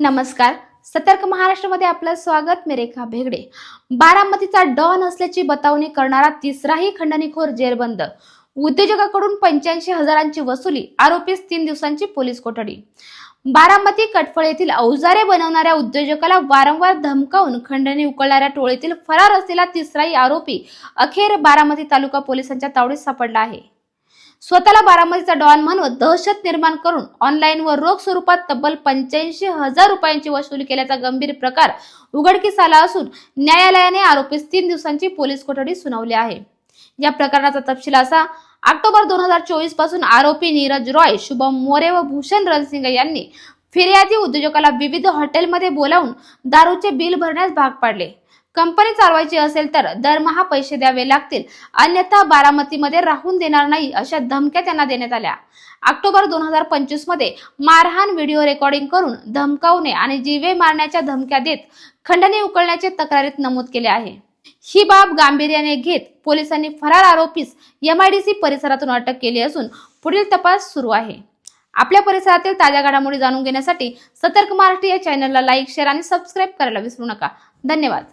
नमस्कार. सतर्क महाराष्ट्रामध्ये आपलं स्वागत मी रेखा भेगडे. बारामतीचा डॉन असल्याची बतावणी करणारा तिसराही खंडणीखोर जेरबंद. उद्योजकाकडून पंच्याऐंशी हजारांची वसुली आरोपीस तीन दिवसांची पोलीस कोठडी. बारामती कटफळ येथील अवजारे बनवणाऱ्या उद्योजकाला वारंवार धमकावून खंडणी उकळणाऱ्या टोळीतील फरार असलेला तिसराही आरोपी अखेर बारामती तालुका पोलिसांच्या तावडीत सापडला आहे. स्वतःला बारामतीचा डॉन म्हणून दहशत निर्माण करून ऑनलाईन व रोख स्वरूपात तब्बल पंच्याऐंशी हजार रुपयांची वसुली केल्याचा गंभीर प्रकार उघडकीस आला असून न्यायालयाने आरोपीस तीन दिवसांची पोलीस कोठडी सुनावली आहे. या प्रकरणाचा तपशील असा ऑक्टोबर दोन हजार चोवीसपासून आरोपी नीरज रॉय शुभम मोरे व भूषण रणसिंग यांनी फिर्यादी उद्योजकाला विविध हॉटेलमध्ये बोलावून दारूचे बिल भरण्यास भाग पाडले. कंपनी चालवायची असेल तर दरमहा पैसे द्यावे लागतील. अन्यथा बारामतीमध्ये राहून देणार नाही अशा धमक्या त्यांना देण्यात आल्या. ऑक्टोबर दोन हजार पंचवीसमध्ये मारहाण व्हिडिओ रेकॉर्डिंग करून धमकावणे आणि जीवे मारण्याच्या धमक्या देत खंडणी उकळण्याचे तक्रारीत नमूद केले आहे. ही बाब गांभीर्याने घेत पोलिसांनी फरार आरोपीस एमआयडीसी परिसरातून अटक केली असून पुढील तपास सुरू आहे. आपल्या परिसरातील ताज्या घडामोडी जाणून घेण्यासाठी सतर्क महाराष्ट्र या चॅनलला लाईक शेअर आणि सबस्क्राईब करायला विसरू नका. धन्यवाद.